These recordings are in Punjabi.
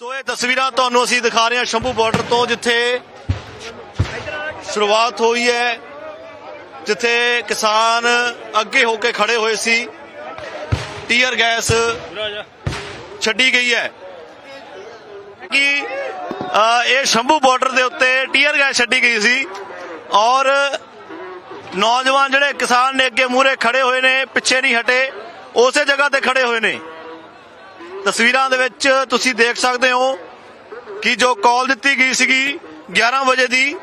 ਸੋ ਇਹ ਤਸਵੀਰਾਂ ਤੁਹਾਨੂੰ ਅਸੀਂ ਦਿਖਾ ਰਹੇ ਹਾਂ ਸ਼ੰਭੂ ਬਾਰਡਰ ਤੋਂ, ਜਿੱਥੇ ਸ਼ੁਰੂਆਤ ਹੋਈ ਹੈ, ਜਿੱਥੇ ਕਿਸਾਨ ਅੱਗੇ ਹੋ ਕੇ ਖੜੇ ਹੋਏ ਸੀ। ਟੀਅਰ ਗੈਸ ਛੱਡੀ ਗਈ ਹੈ। ਕਿ ਇਹ ਸ਼ੰਭੂ ਬਾਰਡਰ ਦੇ ਉੱਤੇ ਟੀਅਰ ਗੈਸ ਛੱਡੀ ਗਈ ਸੀ ਔਰ ਨੌਜਵਾਨ ਜਿਹੜੇ ਕਿਸਾਨ ਨੇ ਅੱਗੇ ਮੂਹਰੇ ਖੜੇ ਹੋਏ ਨੇ, ਪਿੱਛੇ ਨਹੀਂ ਹਟੇ, ਉਸੇ ਜਗ੍ਹਾ ਤੇ ਖੜੇ ਹੋਏ ਨੇ। ਤਸਵੀਰਾਂ ਦੇ ਵਿੱਚ ਤੁਸੀਂ ਦੇਖ ਸਕਦੇ ਹੋ ਕਿ ਜੋ ਕਾਲ ਦਿੱਤੀ ਗਈ ਸੀਗੀ 11 ਵਜੇ ਦੀ,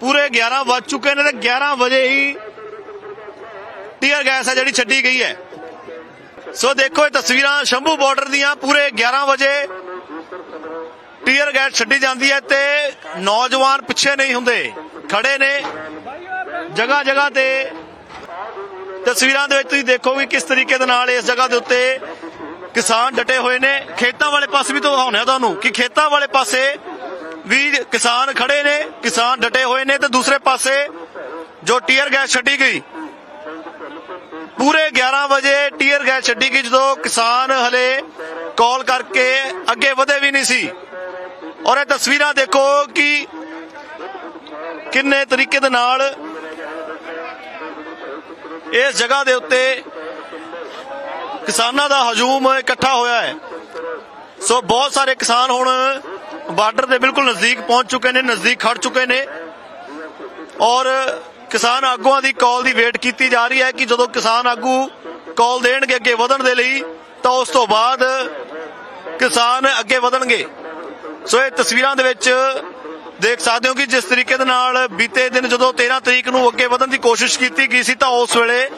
ਪੂਰੇ 11 ਵੱਜ ਚੁੱਕੇ ਨੇ ਤੇ 11 ਵਜੇ ਹੀ ਟੀਅਰ ਗੈਸ ਹੈ ਜਿਹੜੀ ਛੱਡੀ ਗਈ ਹੈ। ਸੋ ਦੇਖੋ ਇਹ ਤਸਵੀਰਾਂ ਸ਼ੰਭੂ ਬਾਰਡਰ ਦੀਆਂ, ਪੂਰੇ 11 ਵਜੇ ਟੀਅਰ ਗੈਸ ਛੱਡੀ ਜਾਂਦੀ ਹੈ ਤੇ ਨੌਜਵਾਨ ਪਿੱਛੇ ਨਹੀਂ ਹੁੰਦੇ, ਖੜੇ ਨੇ ਜਗ੍ਹਾ ਜਗ੍ਹਾ ਤੇ ਤਸਵੀਰਾਂ ਦੇ ਵਿੱਚ ਤੁਸੀਂ ਦੇਖੋਗੇ ਕਿਸ ਤਰੀਕੇ ਦੇ ਨਾਲ ਇਸ ਜਗ੍ਹਾ ਦੇ ਉੱਤੇ ਕਿਸਾਨ ਡਟੇ ਹੋਏ ਨੇ। ਖੇਤਾਂ ਵਾਲੇ ਪਾਸੇ ਵੀ ਦਿਖਾਉਣਾ ਤੁਹਾਨੂੰ ਕਿ ਖੇਤਾਂ ਵਾਲੇ ਪਾਸੇ ਵੀ ਕਿਸਾਨ ਖੜੇ ਨੇ, ਕਿਸਾਨ ਡਟੇ ਹੋਏ ਨੇ ਤੇ ਦੂਸਰੇ ਪਾਸੇ ਜੋ ਟੀਅਰ ਗੈਸ ਛੱਡੀ ਗਈ। ਪੂਰੇ 11 ਵਜੇ ਟੀਅਰ ਗੈਸ ਛੱਡੀ ਗਈ ਜਦੋਂ ਕਿਸਾਨ ਹਲੇ ਕਾਲ ਕਰਕੇ ਅੱਗੇ ਵਧੇ ਵੀ ਨਹੀਂ ਸੀ। ਔਰ ਇਹ ਤਸਵੀਰਾਂ ਦੇਖੋ ਕਿ ਕਿੰਨੇ ਤਰੀਕੇ ਦੇ ਨਾਲ ਇਸ ਜਗ੍ਹਾ ਦੇ ਉੱਤੇ ਕਿਸਾਨਾਂ ਦਾ ਹਜੂਮ ਇਕੱਠਾ ਹੋਇਆ ਹੈ। ਸੋ ਬਹੁਤ ਸਾਰੇ ਕਿਸਾਨ ਹੁਣ ਬਾਰਡਰ ਦੇ ਬਿਲਕੁਲ ਨਜ਼ਦੀਕ ਪਹੁੰਚ ਚੁੱਕੇ ਨੇ, ਨਜ਼ਦੀਕ ਖੜ ਚੁੱਕੇ ਨੇ ਔਰ ਕਿਸਾਨ ਆਗੂਆਂ ਦੀ ਕਾਲ ਦੀ ਵੇਟ ਕੀਤੀ ਜਾ ਰਹੀ ਹੈ ਕਿ ਜਦੋਂ ਕਿਸਾਨ ਆਗੂ ਕਾਲ ਦੇਣਗੇ ਅੱਗੇ ਵਧਣ ਦੇ ਲਈ, ਤਾਂ ਉਸ ਤੋਂ ਬਾਅਦ ਕਿਸਾਨ ਅੱਗੇ ਵਧਣਗੇ। ਸੋ ਇਹ ਤਸਵੀਰਾਂ ਦੇ ਵਿੱਚ ਦੇਖ ਸਕਦੇ ਹੋ ਕਿ ਜਿਸ ਤਰੀਕੇ ਦੇ ਨਾਲ ਬੀਤੇ ਦਿਨ ਜਦੋਂ 13 ਤਰੀਕ ਨੂੰ ਅੱਗੇ ਵਧਣ ਦੀ ਕੋਸ਼ਿਸ਼ ਕੀਤੀ ਗਈ ਸੀ ਤਾਂ ਉਸ ਵੇਲੇ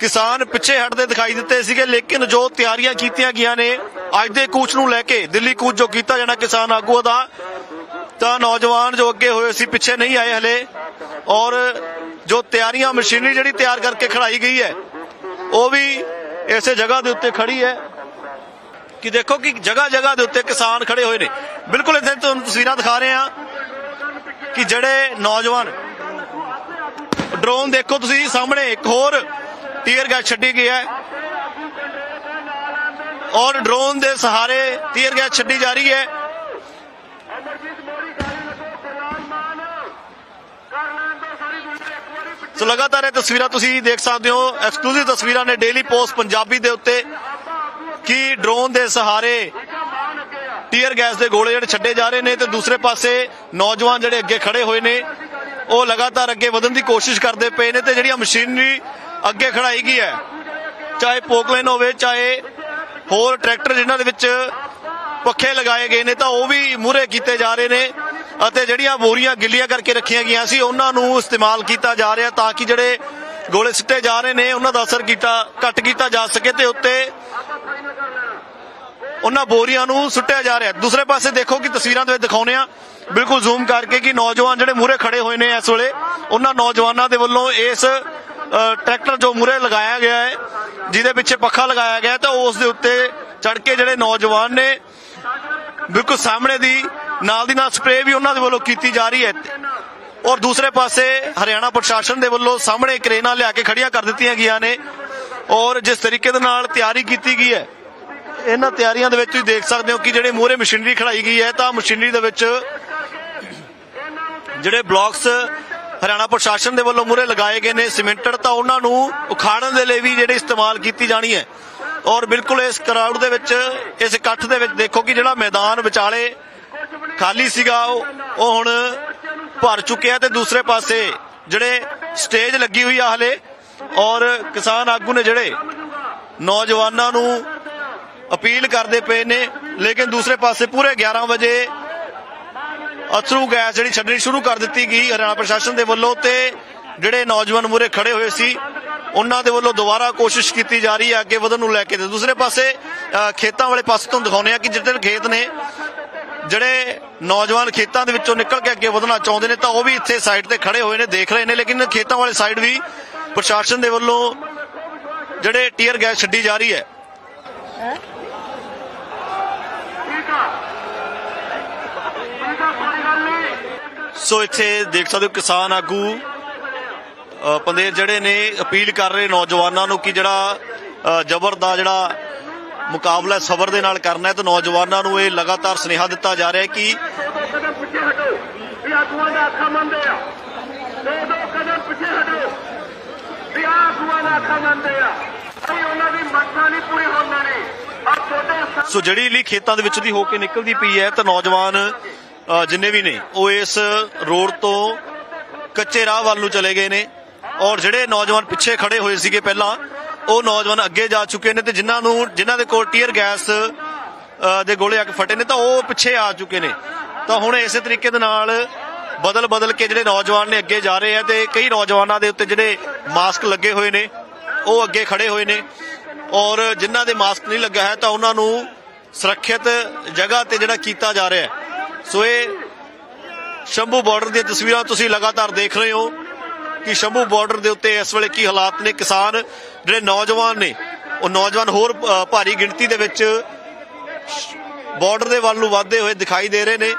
ਕਿਸਾਨ ਪਿੱਛੇ ਹਟਦੇ ਦਿਖਾਈ ਦਿੱਤੇ ਸੀਗੇ, ਲੇਕਿਨ ਜੋ ਤਿਆਰੀਆਂ ਕੀਤੀਆਂ ਗਈਆਂ ਨੇ, ਅੱਜ ਦੇ ਕੂਚ ਨੂੰ ਲੈ ਕੇ ਦਿੱਲੀ ਕੂਚ ਜੋ ਕੀਤਾ ਜਾਣਾ ਕਿਸਾਨ ਆਗੂਆਂ ਦਾ, ਤਾਂ ਨੌਜਵਾਨ ਜੋ ਅੱਗੇ ਹੋਏ ਸੀ, ਪਿੱਛੇ ਨਹੀਂ ਆਏ ਹਲੇ। ਔਰ ਜੋ ਤਿਆਰੀਆਂ, ਮਸ਼ੀਨਰੀ ਜਿਹੜੀ ਤਿਆਰ ਕਰਕੇ ਖੜਾਈ ਗਈ ਹੈ, ਉਹ ਵੀ ਇਸੇ ਜਗ੍ਹਾ ਦੇ ਉੱਤੇ ਖੜੀ ਹੈ। ਕਿ ਦੇਖੋ ਕਿ ਜਗ੍ਹਾ ਜਗ੍ਹਾ ਦੇ ਉੱਤੇ ਕਿਸਾਨ ਖੜੇ ਹੋਏ ਨੇ। ਬਿਲਕੁਲ ਇੱਥੇ ਤੁਹਾਨੂੰ ਤਸਵੀਰਾਂ ਦਿਖਾ ਰਹੇ ਹਾਂ। ਕਿ ਜਿਹੜੇ ਨੌਜਵਾਨ ਡਰੋਨ ਦੇਖੋ ਤੁਸੀਂ ਸਾਹਮਣੇ, ਇੱਕ ਹੋਰ ਟੀਅਰ ਗੈਸ ਛੱਡੀ ਗਈ ਹੈ। ਔਰ ਡਰੋਨ ਦੇ ਸਹਾਰੇ ਟੀਅਰ ਗੈਸ ਛੱਡੀ ਜਾ ਰਹੀ ਹੈ। ਸੋ ਲਗਾਤਾਰ ਇਹ ਤਸਵੀਰਾਂ ਤੁਸੀਂ ਦੇਖ ਸਕਦੇ ਹੋ। ਐਕਸਕਲੂਸਿਵ ਤਸਵੀਰਾਂ ਨੇ ਡੇਲੀ ਪੋਸਟ ਪੰਜਾਬੀ ਦੇ ਉੱਤੇ ਕਿ ਡਰੋਨ ਦੇ ਸਹਾਰੇ ਟੀਅਰ ਗੈਸ ਦੇ ਗੋਲੇ ਜਿਹੜੇ ਛੱਡੇ ਜਾ ਰਹੇ ਨੇ ਤੇ ਦੂਸਰੇ ਪਾਸੇ ਨੌਜਵਾਨ ਜਿਹੜੇ ਅੱਗੇ ਖੜੇ ਹੋਏ ਨੇ, ਉਹ ਲਗਾਤਾਰ ਅੱਗੇ ਵਧਣ ਦੀ ਕੋਸ਼ਿਸ਼ ਕਰਦੇ ਪਏ ਨੇ ਤੇ ਜਿਹੜੀਆਂ ਮਸ਼ੀਨਰੀ ਅੱਗੇ ਖੜਾਈ ਗਈ ਹੈ, ਚਾਹੇ ਪੋਕਲੇਨ ਹੋਵੇ, ਚਾਹੇ ਹੋਰ ਟਰੈਕਟਰ ਜਿਨ੍ਹਾਂ ਦੇ ਵਿੱਚ ਪੱਖੇ ਲਗਾਏ ਗਏ ਨੇ, ਤਾਂ ਉਹ ਵੀ ਮੂਹਰੇ ਕੀਤੇ ਜਾ ਰਹੇ ਨੇ ਅਤੇ ਜਿਹੜੀਆਂ ਬੋਰੀਆਂ ਗਿੱਲੀਆਂ ਕਰਕੇ ਰੱਖੀਆਂ ਗਈਆਂ ਸੀ, ਉਹਨਾਂ ਨੂੰ ਇਸਤੇਮਾਲ ਕੀਤਾ ਜਾ ਰਿਹਾ ਤਾਂ ਕਿ ਜਿਹੜੇ ਗੋਲੇ ਸਿੱਟੇ ਜਾ ਰਹੇ ਨੇ, ਉਹਨਾਂ ਦਾ ਅਸਰ ਕੀਤਾ, ਘੱਟ ਕੀਤਾ ਜਾ ਸਕੇ ਤੇ ਉੱਤੇ ਉਹਨਾਂ ਬੋਰੀਆਂ ਨੂੰ ਸੁੱਟਿਆ ਜਾ ਰਿਹਾ। ਦੂਸਰੇ ਪਾਸੇ ਦੇਖੋ ਕਿ ਤਸਵੀਰਾਂ ਦੇ ਵਿੱਚ ਦਿਖਾਉਨੇ ਆ ਬਿਲਕੁਲ ਜ਼ੂਮ ਕਰਕੇ ਕਿ ਨੌਜਵਾਨ ਜਿਹੜੇ ਮੂਹਰੇ ਖੜੇ ਹੋਏ ਨੇ ਇਸ ਵੇਲੇ, ਉਹਨਾਂ ਨੌਜਵਾਨਾਂ ਦੇ ਵੱਲੋਂ ਇਸ ਟਰੈਕਟਰ ਜੋ ਮੂਹਰੇ ਲਗਾਇਆ ਗਿਆ ਹੈ, ਜਿਹਦੇ ਪਿੱਛੇ ਪੱਖਾ ਲਗਾਇਆ ਗਿਆ ਤਾਂ ਉਸ ਦੇ ਉੱਤੇ ਚੜ ਕੇ ਜਿਹੜੇ ਨੌਜਵਾਨ ਨੇ, ਬਿਲਕੁਲ ਸਾਹਮਣੇ ਦੀ, ਨਾਲ ਦੀ ਨਾਲ ਸਪਰੇਅ ਵੀ ਉਹਨਾਂ ਦੇ ਵੱਲੋਂ ਕੀਤੀ ਜਾ ਰਹੀ ਹੈ। ਔਰ ਦੂਸਰੇ ਪਾਸੇ ਹਰਿਆਣਾ ਪ੍ਰਸ਼ਾਸਨ ਦੇ ਵੱਲੋਂ ਸਾਹਮਣੇ ਕਰੇਨਾਂ ਲਿਆ ਕੇ ਖੜੀਆਂ ਕਰ ਦਿੱਤੀਆਂ ਗਈਆਂ ਨੇ। ਔਰ ਜਿਸ ਤਰੀਕੇ ਦੇ ਨਾਲ ਤਿਆਰੀ ਕੀਤੀ ਗਈ ਹੈ ਇਹਨਾਂ ਤਿਆਰੀਆਂ ਦੇ ਵਿੱਚ ਤੁਸੀਂ ਦੇਖ ਸਕਦੇ ਹੋ ਕਿ ਜਿਹੜੇ ਮੂਹਰੇ ਮਸ਼ੀਨਰੀ ਖੜਾਈ ਗਈ ਹੈ, ਤਾਂ ਮਸ਼ੀਨਰੀ ਦੇ ਵਿੱਚ ਜਿਹੜੇ ਬਲਾਕਸ ਹਰਿਆਣਾ ਪ੍ਰਸ਼ਾਸਨ ਦੇ ਵੱਲੋਂ ਮੂਹਰੇ ਲਗਾਏ ਗਏ ਨੇ, ਸੀਮੈਂਟਡ, ਤਾਂ ਉਹਨਾਂ ਨੂੰ ਉਖਾੜਨ ਦੇ ਲਈ ਵੀ ਜਿਹੜੇ ਇਸਤੇਮਾਲ ਕੀਤੀ ਜਾਣੀ ਹੈ। ਔਰ ਬਿਲਕੁਲ ਇਸ ਕਰਾਊਡ ਦੇ ਵਿੱਚ, ਇਸ ਇਕੱਠ ਦੇ ਵਿੱਚ ਦੇਖੋ ਕਿ ਜਿਹੜਾ ਮੈਦਾਨ ਵਿਚਾਲੇ ਖਾਲੀ ਸੀਗਾ, ਉਹ ਉਹ ਹੁਣ ਭਰ ਚੁੱਕਿਆ ਤੇ ਦੂਸਰੇ ਪਾਸੇ ਜਿਹੜੇ ਸਟੇਜ ਲੱਗੀ ਹੋਈ ਆ ਹਲੇ। ਔਰ ਕਿਸਾਨ ਆਗੂ ਨੇ ਜਿਹੜੇ ਨੌਜਵਾਨਾਂ ਨੂੰ ਅਪੀਲ ਕਰਦੇ ਪਏ ਨੇ, ਲੇਕਿਨ ਦੂਸਰੇ ਪਾਸੇ ਪੂਰੇ 11 ਵਜੇ ਅਥਰੂ ਗੈਸ ਜਿਹੜੀ ਛੱਡਣੀ ਸ਼ੁਰੂ ਕਰ ਦਿੱਤੀ ਗਈ ਹਰਿਆਣਾ ਪ੍ਰਸ਼ਾਸਨ ਦੇ ਵੱਲੋਂ ਤੇ ਜਿਹੜੇ ਨੌਜਵਾਨ ਮੂਰੇ ਖੜੇ ਹੋਏ ਸੀ, ਉਹਨਾਂ ਦੇ ਵੱਲੋਂ ਦੁਬਾਰਾ ਕੋਸ਼ਿਸ਼ ਕੀਤੀ ਜਾ ਰਹੀ ਹੈ ਅੱਗੇ ਵਧਣ ਨੂੰ ਲੈ ਕੇ ਤੇ ਦੂਸਰੇ ਪਾਸੇ ਖੇਤਾਂ ਵਾਲੇ ਪਾਸੇ ਤੋਂ ਦਿਖਾਉਂਦੇ ਆ ਕਿ ਜਿਹੜੇ ਖੇਤ ਨੇ, ਜਿਹੜੇ ਨੌਜਵਾਨ ਖੇਤਾਂ ਦੇ ਵਿੱਚੋਂ ਨਿਕਲ ਕੇ ਅੱਗੇ ਵਧਣਾ ਚਾਹੁੰਦੇ ਨੇ ਤਾਂ ਉਹ ਵੀ ਇੱਥੇ ਸਾਈਡ ਤੇ ਖੜੇ ਹੋਏ ਨੇ, ਦੇਖ ਰਹੇ ਨੇ, ਲੇਕਿਨ ਖੇਤਾਂ ਵਾਲੇ ਸਾਈਡ ਵੀ ਪ੍ਰਸ਼ਾਸਨ ਦੇ ਵੱਲੋਂ ਜਿਹੜੇ ਟੀਅਰ ਗੈਸ ਛੱਡੀ ਜਾ ਰਹੀ ਹੈ। ਸੋ ਇੱਥੇ ਦੇਖ ਸਕਦੇ ਹੋ ਕਿਸਾਨ ਆਗੂ ਅ, ਪੰਦੇਰ ਜਿਹੜੇ ਨੇ ਅਪੀਲ ਕਰ ਰਹੇ ਨੌਜਵਾਨਾਂ ਨੂੰ ਕਿ ਜਿਹੜਾ ਜ਼ਬਰ ਦਾ ਜਿਹੜਾ ਮੁਕਾਬਲਾ ਸਬਰ ਦੇ ਨਾਲ ਕਰਨਾ ਹੈ ਤੇ ਨੌਜਵਾਨਾਂ ਨੂੰ ਇਹ ਲਗਾਤਾਰ ਸੁਨੇਹਾ ਦਿੱਤਾ ਜਾ ਰਿਹਾ ਹੈ ਕਿ ਸੋ ਜਿਹੜੀ ਲਈ ਖੇਤਾਂ ਦੇ ਵਿੱਚ ਦੀ ਹੋ ਕੇ ਨਿਕਲਦੀ ਪਈ ਹੈ ਤਾਂ ਨੌਜਵਾਨ ਜਿੰਨੇ ਵੀ ਨੇ, ਉਹ ਇਸ ਰੋਡ ਤੋਂ ਕੱਚੇ ਰਾਹ ਵੱਲ ਨੂੰ ਚਲੇ ਗਏ ਨੇ। ਔਰ ਜਿਹੜੇ ਨੌਜਵਾਨ ਪਿੱਛੇ ਖੜੇ ਹੋਏ ਸੀਗੇ ਪਹਿਲਾਂ, ਉਹ ਨੌਜਵਾਨ ਅੱਗੇ ਜਾ ਚੁੱਕੇ ਨੇ ਤੇ ਜਿਨ੍ਹਾਂ ਨੂੰ, ਜਿਨ੍ਹਾਂ ਦੇ ਕੋਲ ਟੀਅਰ ਗੈਸ ਦੇ ਗੋਲੇ ਆ ਕੇ ਫਟੇ ਨੇ, ਤਾਂ ਉਹ ਪਿੱਛੇ ਆ ਚੁੱਕੇ ਨੇ। ਤਾਂ ਹੁਣ ਇਸੇ ਤਰੀਕੇ ਦੇ ਨਾਲ ਬਦਲ ਬਦਲ ਕੇ ਜਿਹੜੇ ਨੌਜਵਾਨ ਨੇ ਅੱਗੇ ਜਾ ਰਹੇ ਆ ਤੇ ਕਈ ਨੌਜਵਾਨਾਂ ਦੇ ਉੱਤੇ ਜਿਹੜੇ ਮਾਸਕ ਲੱਗੇ ਹੋਏ ਨੇ, ਉਹ ਅੱਗੇ ਖੜੇ ਹੋਏ ਨੇ। ਔਰ ਜਿਨ੍ਹਾਂ ਦੇ ਮਾਸਕ ਨਹੀਂ ਲੱਗਾ ਹੈ, ਤਾਂ ਉਹਨਾਂ ਨੂੰ ਸੁਰੱਖਿਅਤ ਜਗ੍ਹਾ ਤੇ ਜਿਹੜਾ ਕੀਤਾ ਜਾ ਰਿਹਾ ਹੈ। ਸੋ ਇਹ ਸ਼ੰਭੂ ਬਾਰਡਰ ਦੀਆਂ ਤਸਵੀਰਾਂ ਤੁਸੀਂ ਲਗਾਤਾਰ ਦੇਖ ਰਹੇ ਹੋ ਕਿ ਸ਼ੰਭੂ ਬਾਰਡਰ ਦੇ ਉੱਤੇ ਇਸ ਵੇਲੇ ਕੀ ਹਾਲਾਤ ਨੇ? ਕਿਸਾਨ ਜਿਹੜੇ ਨੌਜਵਾਨ ਨੇ, ਉਹ ਨੌਜਵਾਨ ਹੋਰ ਭਾਰੀ ਗਿਣਤੀ ਦੇ ਵਿੱਚ ਬਾਰਡਰ ਦੇ ਵੱਲ ਨੂੰ ਵਧਦੇ ਹੋਏ ਦਿਖਾਈ ਦੇ ਰਹੇ ਨੇ।